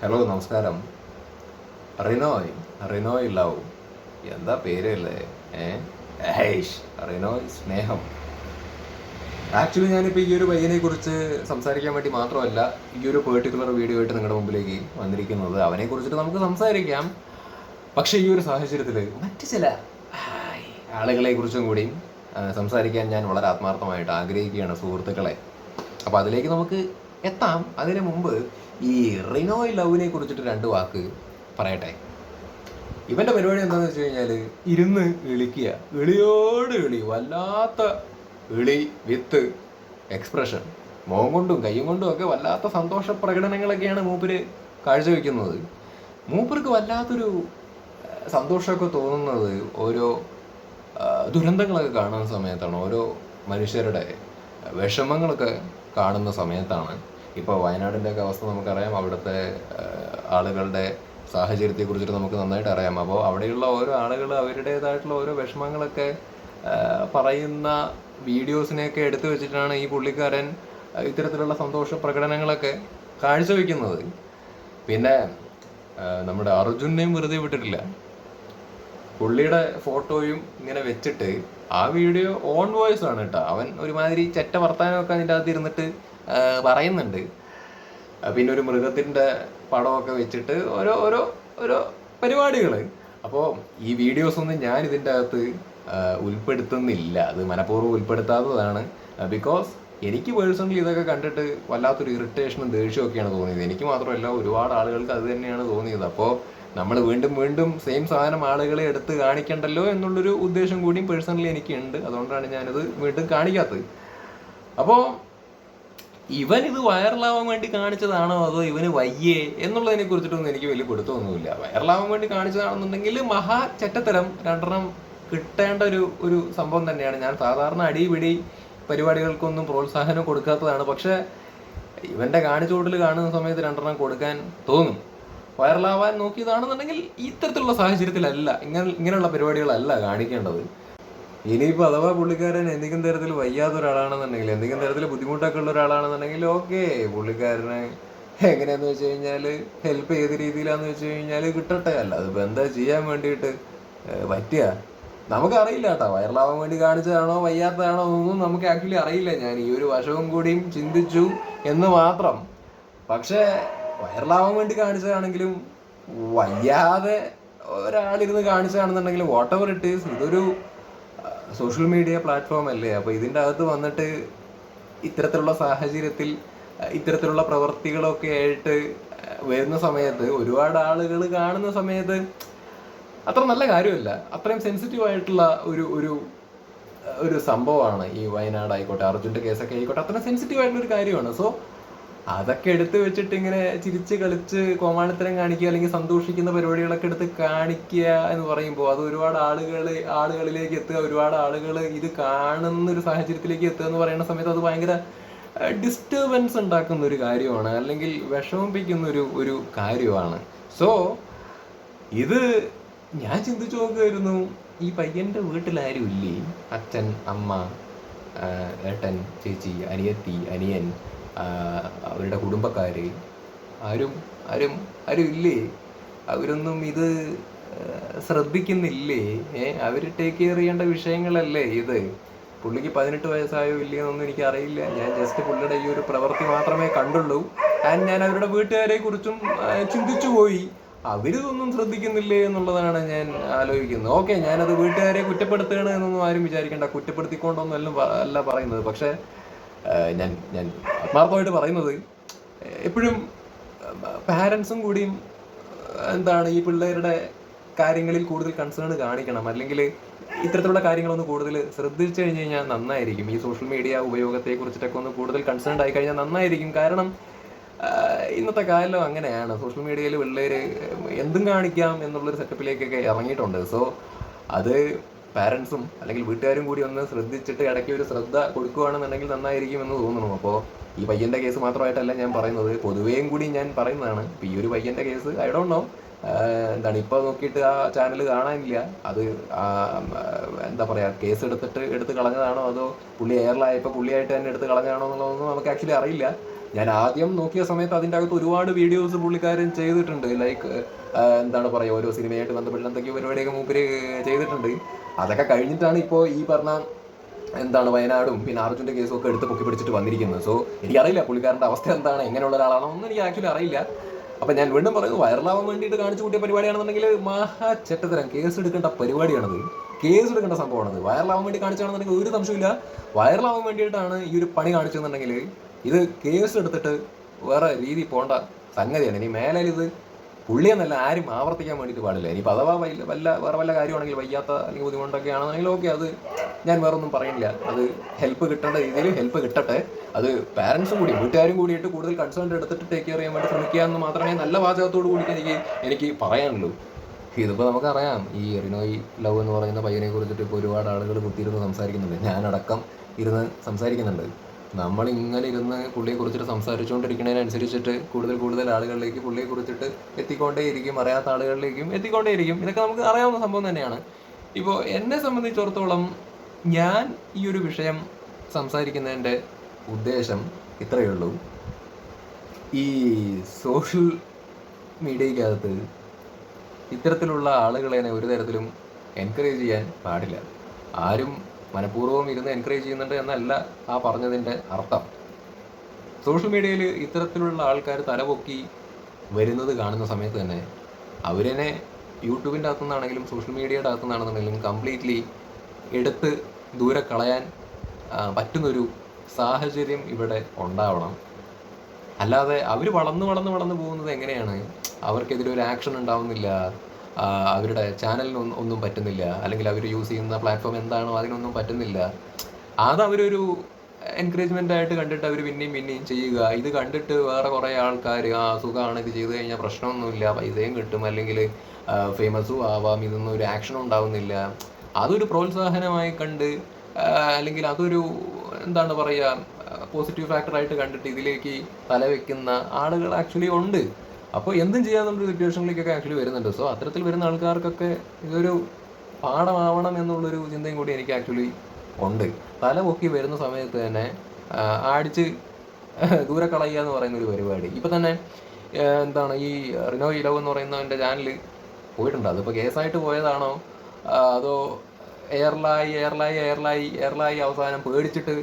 Hello നമസ്കാരം. Rinoy Rinoy love. എന്താ പേരല്ലേ? ഏഷ് റിനോയ് സ്നേഹം. ആക്ച്വലി ഞാനിപ്പോൾ ഈ ഒരു പയ്യനെ കുറിച്ച് സംസാരിക്കാൻ വേണ്ടി മാത്രമല്ല ഈ ഒരു പെർട്ടിക്കുലർ വീഡിയോ ആയിട്ട് നിങ്ങളുടെ മുമ്പിലേക്ക് വന്നിരിക്കുന്നത്. അവനെ കുറിച്ചിട്ട് നമുക്ക് സംസാരിക്കാം. പക്ഷേ ഈ ഒരു സാഹചര്യത്തിൽ മറ്റ് ചില ആളുകളെ കുറിച്ചും കൂടി സംസാരിക്കാൻ ഞാൻ വളരെ ആത്മാർത്ഥമായിട്ട് ആഗ്രഹിക്കുകയാണ് സുഹൃത്തുക്കളെ. അപ്പോൾ അതിലേക്ക് നമുക്ക് എത്താം. അതിനു മുമ്പ് ഈ റിനോയ് ലവിനെ കുറിച്ചിട്ട് രണ്ട് വാക്ക് പറയട്ടെ? ഇവന്റെ പരിപാടി എന്താന്ന് വെച്ച് കഴിഞ്ഞാൽ ഇരുന്ന് എളിക്കുക എളിയോട് എളി വല്ലാത്ത എളി വിത്ത് എക്സ്പ്രഷൻ. മുഖം കൊണ്ടും കൈയും കൊണ്ടും ഒക്കെ വല്ലാത്ത സന്തോഷ പ്രകടനങ്ങളൊക്കെയാണ് മൂപ്പര് കാഴ്ചവെക്കുന്നത്. മൂപ്പർക്ക് വല്ലാത്തൊരു സന്തോഷമൊക്കെ തോന്നുന്നത് ഓരോ ദുരന്തങ്ങളൊക്കെ കാണുന്ന സമയത്താണ്. ഓരോ മനുഷ്യരുടെ വിഷമങ്ങളൊക്കെ കാണുന്ന സമയത്താണ്. ഇപ്പോൾ വയനാടിന്റെ ഒക്കെ അവസ്ഥ നമുക്കറിയാം. അവിടുത്തെ ആളുകളുടെ സാഹചര്യത്തെ കുറിച്ചിട്ട് നമുക്ക് നന്നായിട്ട് അറിയാം. അപ്പോൾ അവിടെയുള്ള ഓരോ ആളുകൾ അവരുടേതായിട്ടുള്ള ഓരോ വിഷമങ്ങളൊക്കെ പറയുന്ന വീഡിയോസിനെയൊക്കെ എടുത്തു വെച്ചിട്ടാണ് ഈ പുള്ളിക്കാരൻ ഇത്തരത്തിലുള്ള സന്തോഷ പ്രകടനങ്ങളൊക്കെ കാഴ്ചവെക്കുന്നത്. പിന്നെ നമ്മുടെ അർജുനെയും വെറുതെ വിട്ടിട്ടില്ല. പുള്ളിയുടെ ഫോട്ടോയും ഇങ്ങനെ വെച്ചിട്ട് ആ വീഡിയോ ഓൺ വോയിസ് ആണ് കേട്ടോ. അവൻ ഒരുമാതിരി ചെറ്റ വർത്താനമൊക്കെ അതിന്റെ അകത്ത് ഇരുന്നിട്ട് പറയുന്നുണ്ട്. പിന്നെ ഒരു മൃഗത്തിന്റെ പടമൊക്കെ വെച്ചിട്ട് ഓരോ ഓരോ ഓരോ പരിപാടികൾ അപ്പോൾ ഈ വീഡിയോസ് ഒന്നും ഞാൻ ഇതിന്റെ അകത്ത് ഉൾപ്പെടുത്തുന്നില്ല. അത് മനഃപൂർവം ഉൾപ്പെടുത്താത്തതാണ്. ബിക്കോസ് എനിക്ക് പേഴ്സണലി ഇതൊക്കെ കണ്ടിട്ട് വല്ലാത്തൊരു ഇറിറ്റേഷനും ദേഷ്യമൊക്കെയാണ് തോന്നിയത്. എനിക്ക് മാത്രമല്ല ഒരുപാട് ആളുകൾക്ക് അത് തന്നെയാണ് തോന്നിയത്. അപ്പോൾ നമ്മൾ വീണ്ടും വീണ്ടും സെയിം സാധനം ആളുകളെ എടുത്ത് കാണിക്കണ്ടല്ലോ എന്നുള്ളൊരു ഉദ്ദേശം കൂടിയും പേഴ്സണലി എനിക്കുണ്ട്. അതുകൊണ്ടാണ് ഞാനത് വീണ്ടും കാണിക്കാത്തത്. അപ്പോൾ ഇവൻ ഇത് വൈറലാവാൻ വേണ്ടി കാണിച്ചതാണോ അതോ ഇവന് വയ്യേ എന്നുള്ളതിനെ കുറിച്ചിട്ടൊന്നും എനിക്ക് വലിയ കൊടുത്തൊന്നുമില്ല വൈറലാവാൻ വേണ്ടി കാണിച്ചതാണെന്നുണ്ടെങ്കിൽ മഹാ ചെറ്റത്തരം രണ്ടെണ്ണം കിട്ടേണ്ട ഒരു ഒരു സംഭവം തന്നെയാണ്. ഞാൻ സാധാരണ അടിപിടി പരിപാടികൾക്കൊന്നും പ്രോത്സാഹനം കൊടുക്കാത്തതാണ്. പക്ഷെ ഇവന്റെ കാണിച്ചുകൂടൽ കാണുന്ന സമയത്ത് രണ്ടെണ്ണം കൊടുക്കാൻ തോന്നും. വൈറലാവാൻ നോക്കിയതാണെന്നുണ്ടെങ്കിൽ ഇത്തരത്തിലുള്ള സാഹചര്യത്തിലല്ല. ഇങ്ങനെ ഇങ്ങനെയുള്ള പരിപാടികളല്ല കാണിക്കേണ്ടത്. ഇനിയിപ്പോൾ അഥവാ പുള്ളിക്കാരൻ എന്തെങ്കിലും തരത്തിൽ വയ്യാത്ത ഒരാളാണെന്നുണ്ടെങ്കിൽ എന്തെങ്കിലും തരത്തിൽ ബുദ്ധിമുട്ടൊക്കെ ഉള്ള ഒരാളാണെന്നുണ്ടെങ്കിൽ ഓക്കെ. പുള്ളിക്കാരനെ എങ്ങനെയാന്ന് വെച്ച് കഴിഞ്ഞാൽ ഹെൽപ്പ് ഏത് രീതിയിലാന്ന് വെച്ച് കഴിഞ്ഞാൽ കിട്ടട്ടെ. അല്ല അതിപ്പോൾ എന്താ ചെയ്യാൻ വേണ്ടിയിട്ട് പറ്റുക നമുക്കറിയില്ല കേട്ടോ. വൈറലാവാൻ വേണ്ടി കാണിച്ചതാണോ വയ്യാത്തതാണോ എന്നൊന്നും നമുക്ക് ആക്ച്വലി അറിയില്ല. ഞാൻ ഈ ഒരു വശവും കൂടിയും ചിന്തിച്ചു എന്ന് മാത്രം. പക്ഷേ വൈറലാവാൻ വേണ്ടി കാണിച്ചതാണെങ്കിലും വയ്യാതെ ഒരാളിരുന്ന് കാണിച്ചതാണെന്നുണ്ടെങ്കിൽ വാട്ട് എവർ ഇറ്റ് ഈസ് ഇതൊരു സോഷ്യൽ മീഡിയ പ്ലാറ്റ്ഫോം അല്ലേ? അപ്പോൾ ഇതിന്റെ അകത്ത് വന്നിട്ട് ഇത്തരത്തിലുള്ള സാഹചര്യത്തിൽ ഇത്തരത്തിലുള്ള പ്രവൃത്തികളൊക്കെ ആയിട്ട് വരുന്ന സമയത്ത് ഒരുപാട് ആളുകൾ കാണുന്ന സമയത്ത് അത്ര നല്ല കാര്യമല്ല. അത്രയും സെൻസിറ്റീവ് ആയിട്ടുള്ള ഒരു ഒരു ഒരു സംഭവമാണ് ഈ വയനാട് ആയിക്കോട്ടെ അർജുന്റെ കേസൊക്കെ ആയിക്കോട്ടെ അത്ര സെൻസിറ്റീവ് ആയിട്ടുള്ള ഒരു കാര്യമാണ്. സോ അതൊക്കെ എടുത്ത് വെച്ചിട്ട് ഇങ്ങനെ ചിരിച്ച് കളിച്ച് കോമാളിത്തരം കാണിക്കുക അല്ലെങ്കിൽ സന്തോഷിക്കുന്ന പരിപാടികളൊക്കെ എടുത്ത് കാണിക്കുക എന്ന് പറയുമ്പോൾ അത് ഒരുപാട് ആളുകൾ ആളുകളിലേക്ക് എത്തുക ഒരുപാട് ആളുകൾ ഇത് കാണുന്ന ഒരു സാഹചര്യത്തിലേക്ക് എത്തുക എന്ന് പറയുന്ന സമയത്ത് അത് ഭയങ്കര ഡിസ്റ്റർബൻസ് ഉണ്ടാക്കുന്ന ഒരു കാര്യമാണ് അല്ലെങ്കിൽ വിഷമിപ്പിക്കുന്ന ഒരു ഒരു കാര്യമാണ്. സോ ഇത് ഞാൻ ചിന്തിച്ചു നോക്കുമായിരുന്നു ഈ പയ്യന്റെ വീട്ടിലാരും ഇല്ലേ? അച്ഛൻ അമ്മ ഏട്ടൻ ചേച്ചി അനിയത്തി അനിയൻ അവരുടെ കുടുംബക്കാരെയും ആരും ആരും ആരും ഇല്ലേ? അവരൊന്നും ഇത് ശ്രദ്ധിക്കുന്നില്ലേ? ഏ അവർ ടേക്ക് കെയർ ചെയ്യേണ്ട വിഷയങ്ങളല്ലേ ഇത്? പുള്ളിക്ക് പതിനെട്ട് വയസ്സായോ ഇല്ലയോ എന്നൊന്നും എനിക്ക് അറിയില്ല ഞാൻ ജസ്റ്റ് പുള്ളിയുടെ ഈ ഒരു പ്രവൃത്തി മാത്രമേ കണ്ടുള്ളൂ. ആൻഡ് ഞാൻ അവരുടെ വീട്ടുകാരെ കുറിച്ചും ചിന്തിച്ചു പോയി. അവരിതൊന്നും ശ്രദ്ധിക്കുന്നില്ലേ എന്നുള്ളതാണ് ഞാൻ ആലോചിക്കുന്നത്. ഓക്കെ ഞാനത് വീട്ടുകാരെ കുറ്റപ്പെടുത്തുകയാണ് എന്നൊന്നും ആരും വിചാരിക്കേണ്ട. കുറ്റപ്പെടുത്തിക്കൊണ്ടൊന്നും അല്ല പറയുന്നത്. പക്ഷേ ഞാൻ ഞാൻ ആത്മാർത്ഥമായിട്ട് പറയുന്നത് എപ്പോഴും പാരൻസും കൂടിയും എന്താണ് ഈ പിള്ളേരുടെ കാര്യങ്ങളിൽ കൂടുതൽ കൺസേൺ കാണിക്കണം. അല്ലെങ്കിൽ ഇത്തരത്തിലുള്ള കാര്യങ്ങളൊന്ന് കൂടുതൽ ശ്രദ്ധിച്ചു കഴിഞ്ഞ് കഴിഞ്ഞാൽ നന്നായിരിക്കും. ഈ സോഷ്യൽ മീഡിയ ഉപയോഗത്തെ കുറിച്ചിട്ടൊക്കെ ഒന്ന് കൂടുതൽ കൺസേൺ ആയി കഴിഞ്ഞാൽ നന്നായിരിക്കും. കാരണം ഇന്നത്തെ കാലം അങ്ങനെയാണ്. സോഷ്യൽ മീഡിയയിൽ പിള്ളേര് എന്തും കാണിക്കാം എന്നുള്ളൊരു സെറ്റപ്പിലേക്കൊക്കെ ഇറങ്ങിയിട്ടുണ്ട്. സോ അത് പാരൻസും അല്ലെങ്കിൽ വീട്ടുകാരും കൂടി ഒന്ന് ശ്രദ്ധിച്ചിട്ട് ഇടയ്ക്ക് ഒരു ശ്രദ്ധ കൊടുക്കുകയാണെന്നുണ്ടെങ്കിൽ നന്നായിരിക്കും എന്ന് തോന്നുന്നു. അപ്പോൾ ഈ പയ്യന്റെ കേസ് മാത്രമായിട്ടല്ല ഞാൻ പറയുന്നത്. പൊതുവേയും കൂടി ഞാൻ പറയുന്നതാണ്. ഇപ്പൊ ഈ ഒരു പയ്യന്റെ കേസ് ഐ ഡോണ്ട് നോ എന്താണ് ഇപ്പൊ നോക്കിയിട്ട് ആ ചാനൽ കാണാനില്ല. അത് എന്താ പറയുക കേസ് എടുത്തിട്ട് എടുത്ത് കളഞ്ഞതാണോ അതോ പുള്ളി എയറിലായപ്പോൾ പുള്ളിയായിട്ട് തന്നെ എടുത്ത് കളഞ്ഞതാണോ എന്നുള്ളതൊന്നും നമുക്ക് ആക്ച്വലി അറിയില്ല. ഞാൻ ആദ്യം നോക്കിയ സമയത്ത് അതിന്റെ അകത്ത് ഒരുപാട് വീഡിയോസ് പുള്ളിക്കാരൻ ചെയ്തിട്ടുണ്ട്. ലൈക്ക് എന്താണ് പറയുക ഓരോ സിനിമയായിട്ട് ബന്ധപ്പെട്ട് എന്തൊക്കെയോ പരിപാടിയൊക്കെ മൂപ്പര് ചെയ്തിട്ടുണ്ട്. അതൊക്കെ കഴിഞ്ഞിട്ടാണ് ഇപ്പോൾ ഈ പറഞ്ഞ എന്താണ് വയനാടും പിന്നെ അർജുന്റെ കേസും ഒക്കെ എടുത്ത് പൊക്കി പിടിച്ചിട്ട് വന്നിരിക്കുന്നത്. സോ എനിക്കറിയില്ല പുള്ളിക്കാരന്റെ അവസ്ഥ എന്താണ് എങ്ങനെയുള്ള ഒരാളാണോ ഒന്നും എനിക്ക് ആക്ച്വലി അറിയില്ല. അപ്പം ഞാൻ വീണ്ടും പറയുന്നു വൈറലാവാൻ വേണ്ടിയിട്ട് കാണിച്ചു കൂട്ടിയ പരിപാടിയാണെന്നുണ്ടെങ്കിൽ മഹാ ചെറ്റത്തരം. കേസ് എടുക്കേണ്ട പരിപാടിയാണത്. കേസ് എടുക്കേണ്ട സംഭവമാണത്. വൈറലാവാൻ വേണ്ടി കാണിച്ചാണെന്നുണ്ടെങ്കിൽ ഒരു സംശയമില്ല വൈറലാവാൻ വേണ്ടിയിട്ടാണ് ഈ ഒരു പണി കാണിച്ചതെന്നുണ്ടെങ്കിൽ ഇത് കേസ് എടുത്തിട്ട് വേറെ രീതി പോണ്ട സംഗതിയാണ്. ഇനി മേലെ ഇത് പുള്ളിയെന്നല്ല ആരും ആവർത്തിക്കാൻ വേണ്ടിയിട്ട് പാടില്ല. ഇനിയിപ്പോൾ അഥവാ വല്ല വല്ല വേറെ വല്ല കാര്യമാണെങ്കിൽ വയ്യാത്ത അല്ലെങ്കിൽ ബുദ്ധിമുട്ടൊക്കെ ആണെന്നുണ്ടെങ്കിൽ ഓക്കെ അത് ഞാൻ വേറെ ഒന്നും പറയുന്നില്ല അത് ഹെൽപ്പ് കിട്ടേണ്ട രീതിയിൽ ഹെൽപ്പ് കിട്ടട്ടെ. അത് പാരൻസും കൂടി വീട്ടുകാരും കൂടിയിട്ട് കൂടുതൽ കൺസേൺ എടുത്തിട്ട് ടേക്ക് കെയർ ചെയ്യാൻ വേണ്ടി ശ്രമിക്കുക എന്ന് മാത്രമേ നല്ല വാചകത്തോട് കൂടി എനിക്ക് എനിക്ക് പറയാനുള്ളൂ. ഇതിപ്പോൾ നമുക്കറിയാം. ഈ റിനോയ് ലവ് എന്ന് പറയുന്ന പയ്യനെ കുറിച്ചിട്ട് ഇപ്പോൾ ഒരുപാട് ആളുകൾ കുത്തിയിരുന്ന് സംസാരിക്കുന്നുണ്ട്. ഞാനടക്കം ഇരുന്ന് സംസാരിക്കുന്നുണ്ട്. നമ്മൾ ഇങ്ങനെ ഇരുന്ന് പുള്ളിയെ കുറിച്ചിട്ട് സംസാരിച്ചുകൊണ്ടിരിക്കുന്നതിനനുസരിച്ചിട്ട് കൂടുതൽ കൂടുതൽ ആളുകളിലേക്ക് പുള്ളിയെ കുറിച്ചിട്ട് എത്തിക്കൊണ്ടേയിരിക്കും അറിയാത്ത ആളുകളിലേക്കും എത്തിക്കൊണ്ടേയിരിക്കും. ഇതൊക്കെ നമുക്ക് അറിയാവുന്ന സംഭവം തന്നെയാണ്. ഇപ്പോൾ എന്നെ സംബന്ധിച്ചിടത്തോളം ഞാൻ ഈ ഒരു വിഷയം സംസാരിക്കുന്നതിന്റെ ഉദ്ദേശം ഇത്രയേ ഉള്ളൂ. ഈ സോഷ്യൽ മീഡിയക്കകത്ത് ഇത്തരത്തിലുള്ള ആളുകളെ ഒരു തരത്തിലും എൻകറേജ് ചെയ്യാൻ പാടില്ല. ആരും മനഃപൂർവം ഇരുന്ന് എൻകറേജ് ചെയ്യുന്നുണ്ട് എന്നല്ല ആ പറഞ്ഞതിന്റെ അർത്ഥം. സോഷ്യൽ മീഡിയയിൽ ഇത്തരത്തിലുള്ള ആൾക്കാർ തലപൊക്കി വരുന്നത് കാണുന്ന സമയത്ത് തന്നെ അവരെന്നെ യൂട്യൂബിന്റെ അകത്തുനിന്നാണെങ്കിലും സോഷ്യൽ മീഡിയയുടെ അകത്തുനിന്നാണെന്നുണ്ടെങ്കിലും കംപ്ലീറ്റ്ലി എടുത്ത് ദൂരെ കളയാൻ പറ്റുന്നൊരു സാഹചര്യം ഇവിടെ ഉണ്ടാവണം. അല്ലാതെ അവർ വളർന്ന് വളർന്ന് വളർന്ന് പോകുന്നത് എങ്ങനെയാണ്? അവർക്കെതിരെ ഒരു ആക്ഷൻ ഉണ്ടാവുന്നില്ല. അവരുടെ ചാനലിനൊന്നും ഒന്നും പറ്റുന്നില്ല. അല്ലെങ്കിൽ അവർ യൂസ് ചെയ്യുന്ന പ്ലാറ്റ്ഫോം എന്താണോ അതിനൊന്നും പറ്റുന്നില്ല. അത് അവരൊരു എൻകറേജ്മെന്റ് ആയിട്ട് കണ്ടിട്ട് അവർ പിന്നെയും പിന്നെയും ചെയ്യുക. ഇത് കണ്ടിട്ട് വേറെ കുറേ ആൾക്കാർ ആ സുഖമാണ് ഇത് ചെയ്ത് കഴിഞ്ഞാൽ പ്രശ്നമൊന്നുമില്ല പൈസയും കിട്ടും. അല്ലെങ്കിൽ ഫേമസും ആവാം ഇതൊന്നും ഒരു ആക്ഷനും ഉണ്ടാവുന്നില്ല. അതൊരു പ്രോത്സാഹനമായി കണ്ട് അല്ലെങ്കിൽ അതൊരു എന്താണ് പറയുക പോസിറ്റീവ് ഫാക്ടറായിട്ട് കണ്ടിട്ട് ഇതിലേക്ക് തലവെക്കുന്ന ആളുകൾ ആക്ച്വലി ഉണ്ട്. അപ്പോൾ എന്തും ചെയ്യാന്നുള്ളൊരു സിറ്റുവേഷനിലേക്കൊക്കെ ആക്ച്വലി വരുന്നുണ്ട്. സോ അത്തരത്തിൽ വരുന്ന ആൾക്കാർക്കൊക്കെ ഇതൊരു പാഠമാവണം എന്നുള്ളൊരു ചിന്തയും കൂടി എനിക്ക് ആക്ച്വലി ഉണ്ട്. തല പൊക്കി വരുന്ന സമയത്ത് തന്നെ അടിച്ച് ദൂരെ കളയുക എന്ന് പറയുന്ന ഒരു പരിപാടി. ഇപ്പം തന്നെ എന്താണ് ഈ റിനോ ഇലവ് എന്ന് പറയുന്ന എന്റെ ചാനൽ പോയിട്ടുണ്ട്. അതിപ്പോൾ കേസായിട്ട് പോയതാണോ? അതോ എയർലായി എയർലായി എയർലായി എയർലായി അവസാനം പേടിച്ചിട്ട്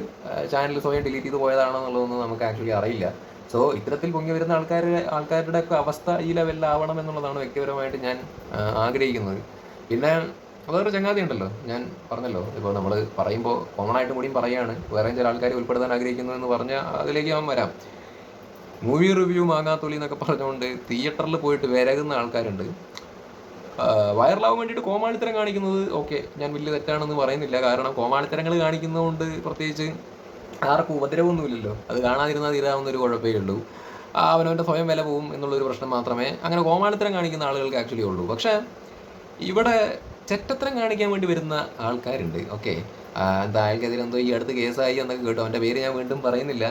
ചാനൽ സ്വയം ഡിലീറ്റ് ചെയ്ത് പോയതാണോ എന്നുള്ളതൊന്നും നമുക്ക് ആക്ച്വലി അറിയില്ല. സോ ഇത്തരത്തിൽ പൊങ്ങി വരുന്ന ആൾക്കാർ ആൾക്കാരുടെ ഒക്കെ അവസ്ഥ ഈ ലെവലിലാവണം എന്നുള്ളതാണ് വ്യക്തിപരമായിട്ട് ഞാൻ ആഗ്രഹിക്കുന്നത്. പിന്നെ വേറൊരു ചങ്ങാതി ഉണ്ടല്ലോ. ഞാൻ പറഞ്ഞല്ലോ ഇപ്പോൾ നമ്മൾ പറയുമ്പോൾ കോമൺ ആയിട്ട് കൂടിയും പറയുകയാണ് വേറെ ചില ആൾക്കാർ ഉൾപ്പെടുത്താൻ ആഗ്രഹിക്കുന്നു എന്ന് പറഞ്ഞാൽ അതിലേക്ക് ഞാൻ വരാം. മൂവി റിവ്യൂ മാങ്ങാത്തൊലി എന്നൊക്കെ പറഞ്ഞുകൊണ്ട് തിയേറ്ററിൽ പോയിട്ട് വിരകുന്ന ആൾക്കാരുണ്ട്. വൈറലാവാൻ വേണ്ടിയിട്ട് കോമാളിത്തരം കാണിക്കുന്നത് ഓക്കെ ഞാൻ വലിയ തെറ്റാണെന്ന് പറയുന്നില്ല. കാരണം കോമാളിത്തരങ്ങൾ കാണിക്കുന്നതുകൊണ്ട് പ്രത്യേകിച്ച് ആർക്കും ഉപദ്രവമൊന്നുമില്ലല്ലോ. അത് കാണാതിരുന്നാൽ തീരാവുന്ന ഒരു കുഴപ്പമേ ഉള്ളൂ അവനവന്റെ സ്വയം വില പോവും എന്നുള്ളൊരു പ്രശ്നം മാത്രമേ അങ്ങനെ കോമാളിത്തരം കാണിക്കുന്ന ആളുകൾക്ക് ആക്ച്വലി ഉള്ളൂ. പക്ഷേ ഇവിടെ ചെറ്റത്തരം കാണിക്കാൻ വേണ്ടി വരുന്ന ആൾക്കാരുണ്ട്. ഓക്കെ എന്താ അയാൾക്കെതിരെ എന്തോ ഈ അടുത്ത് കേസായി എന്നൊക്കെ കേട്ടു. അവന്റെ പേര് ഞാൻ വീണ്ടും പറയുന്നില്ല.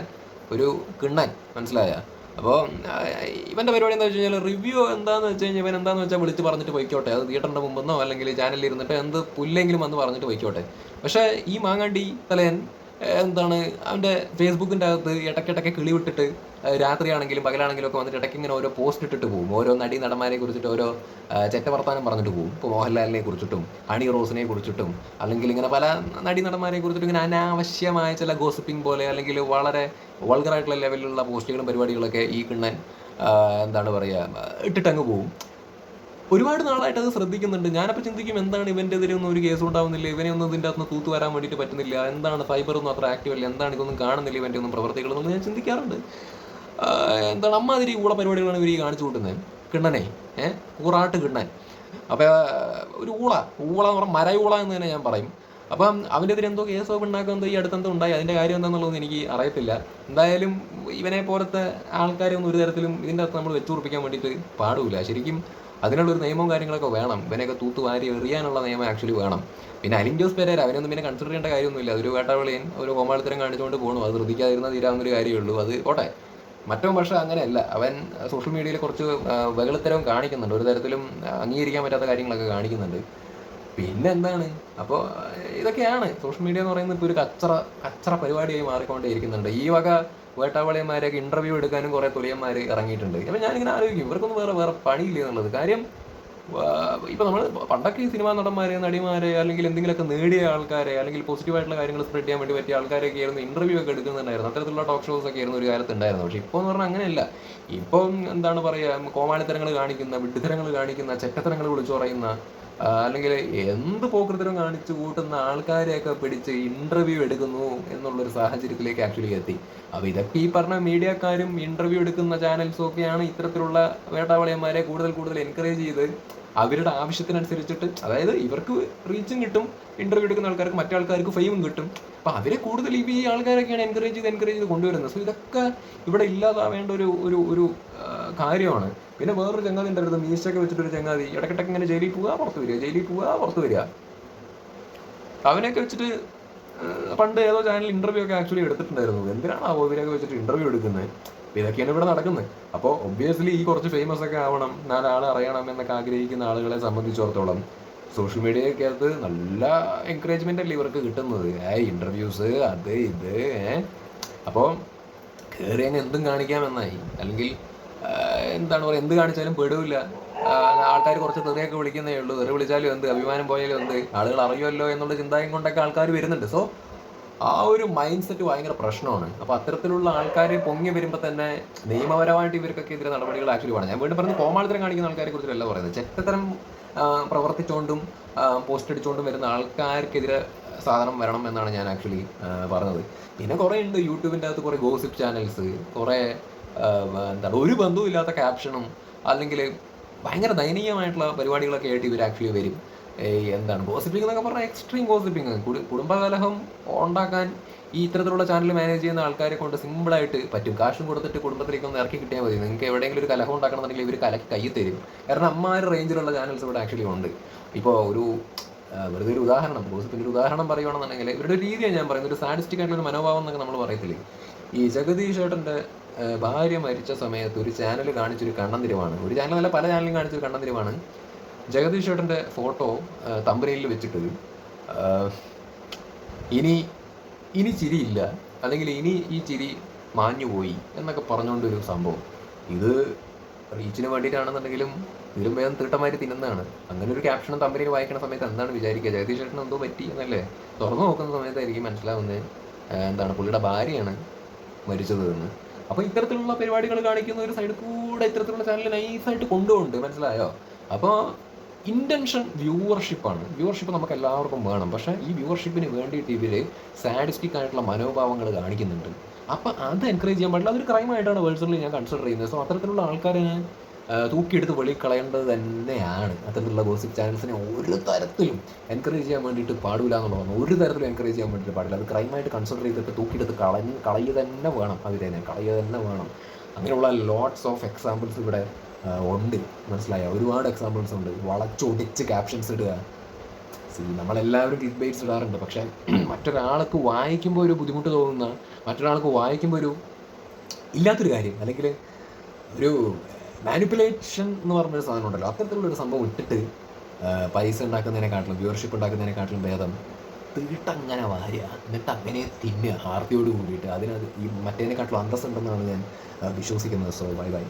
ഒരു കിണ്ണൻ മനസ്സിലായ? അപ്പോൾ ഇവന്റെ പരിപാടി എന്താ വെച്ച് കഴിഞ്ഞാൽ റിവ്യൂ എന്താണെന്ന് വെച്ച് കഴിഞ്ഞാൽ ഇവൻ എന്താണെന്ന് വെച്ചാൽ വിളിച്ച് പറഞ്ഞിട്ട് പോയിക്കോട്ടെ. അത് തിയേറ്ററിന്റെ മുമ്പെന്നോ അല്ലെങ്കിൽ ചാനലിൽ ഇരുന്നിട്ട് എന്ത് പുല്ലെങ്കിലും വന്ന് പറഞ്ഞിട്ട് പോയിക്കോട്ടെ. പക്ഷേ ഈ മാങ്ങാണ്ടി തലയൻ എന്താണ് അവന്റെ ഫേസ്ബുക്കിന്റെ അകത്ത് ഇടയ്ക്കിടയ്ക്ക് കിളി വിട്ടിട്ട് രാത്രിയാണെങ്കിലും പകലാണെങ്കിലും ഒക്കെ വന്നിട്ട് ഇടയ്ക്ക് ഇങ്ങനെ ഓരോ പോസ്റ്റ് ഇട്ടിട്ട് പോകും. ഓരോ നടീ നടന്മാരെ കുറിച്ചിട്ട് ഓരോ ചെറ്റവർത്താനം ചെറ്റ വർത്താനം പറഞ്ഞിട്ട് പോകും. ഇപ്പോൾ മോഹൻലാലിനെ കുറിച്ചിട്ടും ഹണി റോസിനെ കുറിച്ചിട്ടും അല്ലെങ്കിൽ ഇങ്ങനെ പല നടി നടന്മാരെ കുറിച്ചിട്ടും ഇങ്ങനെ അനാവശ്യമായ ചില ഗോസിപ്പിംഗ് പോലെ അല്ലെങ്കിൽ വളരെ വൾഗറായിട്ടുള്ള ലെവലിലുള്ള പോസ്റ്റുകളും പരിപാടികളൊക്കെ ഈ കിണ്ണൻ എന്താണ് പറയുക ഇട്ടിട്ടങ്ങ് പോകും. ഒരുപാട് നാളായിട്ട് അത് ശ്രദ്ധിക്കുന്നുണ്ട്. ഞാനപ്പോൾ ചിന്തിക്കും എന്താണ് ഇവന്റെ എതിരെ ഒന്നും ഒരു കേസ് ഉണ്ടാവുന്നില്ല. ഇവനെ ഒന്നും ഇതിന്റെ അകത്ത് തൂത്ത് വരാൻ വേണ്ടിയിട്ട് പറ്റുന്നില്ല. എന്താണ് ഫൈബർ ഒന്നും അത്ര ആക്റ്റീവ് അല്ല. എന്താണ് ഇതൊന്നും കാണുന്നില്ല ഇവന്റെ ഒന്നും പ്രവർത്തികളൊന്നും ഞാൻ ചിന്തിക്കാറുണ്ട്. എന്താണ് അമ്മാതിരി ഊള പരിപാടികളാണ് ഇവർ ഈ കാണിച്ചു കൂട്ടുന്നത് കിണ്ണനെ ഏഹ് ഊറാട്ട് കിണ്ണൻ. അപ്പോൾ ഒരു ഊള. ഊള എന്ന് പറഞ്ഞാൽ മരയൂള എന്ന് തന്നെ ഞാൻ പറയും. അപ്പം അവന്റെ എതിരെ എന്തോ കേസോ ഉണ്ടാക്കുക എന്തോ ഈ അടുത്തെന്തോ ഉണ്ടായി. അതിന്റെ കാര്യം എന്താണെന്നുള്ളതൊന്നും എനിക്ക് അറിയത്തില്ല. എന്തായാലും ഇവനെ പോലത്തെ ആൾക്കാരെ ഒന്നും ഒരു തരത്തിലും ഇതിന്റെ അകത്ത് നമ്മൾ വെച്ചുറപ്പിക്കാൻ വേണ്ടിയിട്ട് പാടില്ല ശരിക്കും അതിനുള്ളൊരു നിയമവും കാര്യങ്ങളൊക്കെ വേണം. ഇവനെയൊക്കെ തൂത്ത് വാരി എറിയാനുള്ള നിയമം ആക്ച്വലി വേണം. പിന്നെ അലിൻ ജോസ് പെരേര അവനൊന്നും പിന്നെ കൺസിഡർ ചെയ്യേണ്ട കാര്യമൊന്നുമില്ല. അതൊരു വേട്ടാവളിയൻ ഒരു കോമാളിത്തരം കാണിച്ചുകൊണ്ട് പോകണു അത് ശ്രദ്ധിക്കാതിരുന്ന തീരാവുന്നൊരു കാര്യമേ ഉള്ളൂ അത് ഓട്ടെ മറ്റോ പക്ഷേ അങ്ങനെയല്ല. അവൻ സോഷ്യൽ മീഡിയയിൽ കുറച്ച് വെകളിത്തരവും കാണിക്കുന്നുണ്ട്. ഒരു തരത്തിലും അംഗീകരിക്കാൻ പറ്റാത്ത കാര്യങ്ങളൊക്കെ കാണിക്കുന്നുണ്ട്. പിന്നെ എന്താണ് അപ്പോൾ ഇതൊക്കെയാണ്. സോഷ്യൽ മീഡിയ എന്ന് പറയുന്നത് ഇപ്പോൾ ഒരു കച്ചറ കച്ചറ പരിപാടിയായി മാറിക്കൊണ്ടേയിരിക്കുന്നുണ്ട്. ഈ വക വേട്ടാവളിയന്മാരെയൊക്കെ ഇന്റർവ്യൂ എടുക്കാനും കുറേ തുലിയന്മാർ ഇറങ്ങിയിട്ടുണ്ട്. അപ്പം ഞാനിങ്ങനെ ആലോചിക്കും. ഇവർക്കൊന്നും വേറെ വേറെ പണിയില്ല എന്നുള്ളത്. കാര്യം ഇപ്പൊ നമ്മൾ പണ്ടൊക്കെ ഈ സിനിമാ നടന്മാരെ നടിമാരെ അല്ലെങ്കിൽ എന്തെങ്കിലുമൊക്കെ നേടിയ ആൾക്കാരെ അല്ലെങ്കിൽ പോസിറ്റീവായിട്ടുള്ള കാര്യങ്ങൾ സ്പ്രെഡ് ചെയ്യാൻ വേണ്ടി പറ്റിയ ആൾക്കാരൊക്കെ ആയിരുന്നു ഇന്റർവ്യൂ ഒക്കെ എടുക്കുന്നുണ്ടായിരുന്നു. അത്തരത്തിലുള്ള ടോക്ക് ഷോസ് ഒക്കെ ആയിരുന്നു ഒരു കാലത്ത് ഉണ്ടായിരുന്നു പക്ഷെ ഇപ്പോൾ എന്ന് പറഞ്ഞാൽ അങ്ങനെയല്ല. ഇപ്പം എന്താണ് പറയുക കോമാളിത്തരങ്ങൾ കാണിക്കുന്ന വിഡ്ഢിത്തരങ്ങൾ കാണിക്കുന്ന ചെറ്റത്തരങ്ങൾ വിളിച്ചു പറയുന്ന അല്ലെങ്കിൽ എന്ത് പോക്കൃതരം കാണിച്ചു കൂട്ടുന്ന ആൾക്കാരെയൊക്കെ പിടിച്ച് ഇന്റർവ്യൂ എടുക്കുന്നു എന്നുള്ളൊരു സാഹചര്യത്തിലേക്ക് ആക്ച്വലി എത്തി. അപ്പൊ ഇതൊക്കെ ഈ പറഞ്ഞ മീഡിയക്കാരും ഇന്റർവ്യൂ എടുക്കുന്ന ചാനൽസും ഒക്കെയാണ് ഇത്തരത്തിലുള്ള വേട്ടാവളിയന്മാരെ കൂടുതൽ കൂടുതൽ എൻകറേജ് ചെയ്ത് അവരുടെ ആവശ്യത്തിനനുസരിച്ചിട്ട് അതായത് ഇവർക്ക് റീച്ചും കിട്ടും ഇന്റർവ്യൂ എടുക്കുന്ന ആൾക്കാർക്ക് മറ്റേ ആൾക്കാർക്ക് ഫെയിമും കിട്ടും. അപ്പൊ അവരെ കൂടുതൽ ഈ ആൾക്കാരൊക്കെയാണ് എൻകറേജ് ചെയ്ത് എൻകറേജ് ചെയ്ത് കൊണ്ടുവരുന്നത്. സോ ഇതൊക്കെ ഇവിടെ ഇല്ലാതാവേണ്ട ഒരു ഒരു ഒരു കാര്യമാണ്. പിന്നെ വേറൊരു ചങ്ങാതി ഉണ്ടായിരുന്നു മീശയൊക്കെ വെച്ചിട്ടൊരു ചങ്ങാതി. ഇടയ്ക്കിടയ്ക്ക് ഇങ്ങനെ ജയിലിൽ പോവാ പുറത്ത് വരിക ജയിലിൽ പോവുക പുറത്ത് വരിക. അവനെയൊക്കെ വെച്ചിട്ട് പണ്ട് ഏതോ ചാനൽ ഇന്റർവ്യൂ ഒക്കെ ആക്ച്വലി എടുത്തിട്ടുണ്ടായിരുന്നു. എന്തിനാണ് ആ ഓവിനൊക്കെ വെച്ചിട്ട് ഇന്റർവ്യൂ എടുക്കുന്നത് അപ്പൊ ഇതൊക്കെയാണ് ഇവിടെ നടക്കുന്നത് അപ്പോൾ ഒബ്വിയസ്ലി ഈ കുറച്ച് ഫേമസ് ഒക്കെ ആവണം നാലാൾ അറിയണം എന്നൊക്കെ ആഗ്രഹിക്കുന്ന ആളുകളെ സംബന്ധിച്ചിടത്തോളം സോഷ്യൽ മീഡിയയൊക്കെ അത് നല്ല എൻകറേജ്മെന്റ് അല്ലേ ഇവർക്ക് കിട്ടുന്നത്? ഏ ഇന്റർവ്യൂസ് അത് ഇത് അപ്പോൾ കയറി അങ്ങ് എന്തും കാണിക്കാമെന്നായി. അല്ലെങ്കിൽ എന്താണ് പറയുക എന്ത് കാണിച്ചാലും പെടില്ല ആൾക്കാർ കുറച്ച് തെറിയൊക്കെ വിളിക്കുന്നേ ഉള്ളൂ. തെറി വിളിച്ചാലും എന്ത് അഭിമാനം പോയാലും എന്ത് ആളുകൾ അറിയുമല്ലോ എന്നുള്ള ചിന്തായും കൊണ്ടൊക്കെ ആൾക്കാർ വരുന്നുണ്ട്. സോ ആ ഒരു മൈൻഡ് സെറ്റ് ഭയങ്കര പ്രശ്നമാണ്. അപ്പൊ അത്തരത്തിലുള്ള ആൾക്കാർ പൊങ്ങി വരുമ്പോൾ തന്നെ നിയമപരമായിട്ട് ഇവർക്കൊക്കെ എതിരെ നടപടികൾ ആക്ച്വലി വേണം. ഞാൻ വീണ്ടും പറഞ്ഞ് കോമാളിത്തരം കാണിക്കുന്ന ആൾക്കാരെ കുറിച്ചല്ല പറയുന്നത്. ചെറ്റത്തരം പ്രവർത്തിച്ചുകൊണ്ടും പോസ്റ്റ് അടിച്ചുകൊണ്ടും വരുന്ന ആൾക്കാർക്കെതിരെ സാധനം വരണം എന്നാണ് ഞാൻ ആക്ച്വലി പറഞ്ഞത്. പിന്നെ കുറേ ഉണ്ട് യൂട്യൂബിന്റെ അകത്ത് കുറേ ഗോസിപ്പ് ചാനൽസ് കുറേ എന്താണ് ഒരു ബന്ധവും ഇല്ലാത്ത ക്യാപ്ഷനും അല്ലെങ്കിൽ ഭയങ്കര ദയനീയമായിട്ടുള്ള പരിപാടികളൊക്കെ ആയിട്ട് ഇവർ ആക്ച്വലി വരും. എന്താണ് ഗോസിപ്പിംഗ് എന്നൊക്കെ പറഞ്ഞാൽ എക്സ്ട്രീം ഗോസിപ്പിംഗ് കുടുംബകലഹം ഉണ്ടാക്കാൻ ഈ ഇത്തരത്തിലുള്ള ചാനൽ മാനേജ് ചെയ്യുന്ന ആൾക്കാരെ കൊണ്ട് സിമ്പിളായിട്ട് പറ്റും. കാശും കൊടുത്തിട്ട് കുടുംബത്തിലേക്ക് ഒന്ന് ഇറക്കി കിട്ടിയാൽ മതി. നിങ്ങൾക്ക് എവിടെയെങ്കിലും ഒരു കലഹം ഉണ്ടാക്കണമെന്നുണ്ടെങ്കിൽ ഇവർ കലക്കി കൈ തരും. കാരണം അമ്മാര് റേഞ്ചിലുള്ള ചാനൽസ് ഇവിടെ ആക്ച്വലി ഉണ്ട്. ഇപ്പോൾ ഒരു വെറുതെ ഒരു ഉദാഹരണം ഗോസിപ്പിന്റെ ഒരു ഉദാഹരണം പറയുകയാണെന്നുണ്ടെങ്കിൽ ഇവരുടെ രീതിയാണ് ഞാൻ പറയുന്നത്. ഒരു സാഡിസ്റ്റിക് ആയിട്ടുള്ള ഒരു മനോഭാവം എന്നൊക്കെ നമ്മൾ പറയത്തില്ലേ? ഈ ജഗദീഷ് ഏട്ടന്റെ ഭാര്യ മരിച്ച സമയത്ത് ഒരു ചാനൽ കാണിച്ചൊരു കണ്ണന്തിരിവാണ്. ഒരു ചാനൽ അല്ല പല ചാനലും കാണിച്ചൊരു കണ്ണന്തിരിവാണ്. ജഗദീഷ് ചേട്ടന്റെ ഫോട്ടോ തമ്പനയിൽ വെച്ചിട്ട് ഇനി ഇനി ചിരിയില്ല. അല്ലെങ്കിൽ ഇനി ഈ ചിരി മാഞ്ഞുപോയി എന്നൊക്കെ പറഞ്ഞുകൊണ്ടൊരു സംഭവം. ഇത് റീച്ചിന് വേണ്ടിയിട്ടാണെന്നുണ്ടെങ്കിലും ഇതിലും വേഗം തീട്ടമാരി തിന്നുന്നതാണ്. അങ്ങനെ ഒരു ക്യാപ്ഷനും തമ്പനിയിൽ വായിക്കുന്ന സമയത്ത് എന്താണ് വിചാരിക്കുക? ജഗദീഷ് ചേട്ടൻ എന്തോ പറ്റി എന്നല്ലേ? തുറന്നു നോക്കുന്ന സമയത്തായിരിക്കും മനസ്സിലാവുന്നത്. എന്താണ് പുള്ളിയുടെ ഭാര്യയാണ് മരിച്ചത് എന്ന് അപ്പോൾ ഇത്തരത്തിലുള്ള പരിപാടികൾ കാണിക്കുന്ന ഒരു സൈഡ് കൂടെ ഇത്തരത്തിലുള്ള ചാനൽ നൈസായിട്ട് കൊണ്ടുപോകുന്നുണ്ട് മനസ്സിലായോ? അപ്പോൾ ഇന്റൻഷൻ വ്യൂവർഷിപ്പാണ് വ്യൂവർഷിപ്പ് നമുക്ക് എല്ലാവർക്കും വേണം. പക്ഷേ ഈ വ്യൂവർഷിപ്പിന് വേണ്ടിയിട്ട് ഇവർ സാഡിസ്റ്റിക് ആയിട്ടുള്ള മനോഭാവങ്ങൾ കാണിക്കുന്നുണ്ട്. അപ്പോൾ അത് എൻകറേജ് ചെയ്യാൻ പാടില്ല. അതൊരു ക്രൈമായിട്ടാണ് പേഴ്സണലി ഞാൻ കൺസിഡർ ചെയ്യുന്നത്. സോ അത്തരത്തിലുള്ള ആൾക്കാരെ ഞാൻ തൂക്കിയെടുത്ത് വെളിയിൽ കളയേണ്ടത് തന്നെയാണ്. അത്തരത്തിലുള്ള ഗോസിപ്പ് ചാനൽസിനെ ഒരു തരത്തിലും എൻകറേജ് ചെയ്യാൻ വേണ്ടിയിട്ട് പാടില്ല എന്നുള്ളതാണ് ഒരു തരത്തിലും എൻകറേജ് ചെയ്യാൻ വേണ്ടിയിട്ട് പാടില്ല. അത് ക്രൈമായിട്ട് കൺസിഡർ ചെയ്തിട്ട് തൂക്കിയെടുത്ത് കളഞ്ഞ് കളയുക തന്നെ വേണം അതിനെ കളയുക തന്നെ വേണം. അങ്ങനെയുള്ള ലോട്ട്സ് ഓഫ് എക്സാമ്പിൾസ് ഇവിടെ ഉണ്ട്. മനസ്സിലായ? ഒരുപാട് എക്സാമ്പിൾസ് ഉണ്ട്. വളച്ചൊടിച്ച് ക്യാപ്ഷൻസ് ഇടുക. സി നമ്മളെല്ലാവരും ക്ലിക്ക് ബൈറ്റ്സ് ഇടാറുണ്ട്. പക്ഷേ മറ്റൊരാൾക്ക് വായിക്കുമ്പോൾ ഒരു ബുദ്ധിമുട്ട് തോന്നുന്ന മറ്റൊരാൾക്ക് വായിക്കുമ്പോൾ ഒരു ഇല്ലാത്തൊരു കാര്യം. അല്ലെങ്കിൽ ഒരു മാനിപ്പുലേഷൻ എന്ന് പറഞ്ഞൊരു സാധനം ഉണ്ടല്ലോ. അത്തരത്തിലുള്ള ഒരു സംഭവം ഇട്ടിട്ട് പൈസ ഉണ്ടാക്കുന്നതിനെക്കാട്ടിലും വ്യൂവർഷിപ്പ് ഉണ്ടാക്കുന്നതിനെക്കാട്ടിലും ഭേദം തീട്ടങ്ങനെ വാരുക. എന്നിട്ട് അങ്ങനെ തിന്നുക ആർത്തിയോട് കൂടിയിട്ട്. അതിനത് ഈ മറ്റേതിനെക്കാട്ടിലും അന്തസ്സുണ്ടെന്നാണ് ഞാൻ വിശ്വസിക്കുന്നത്. So bye bye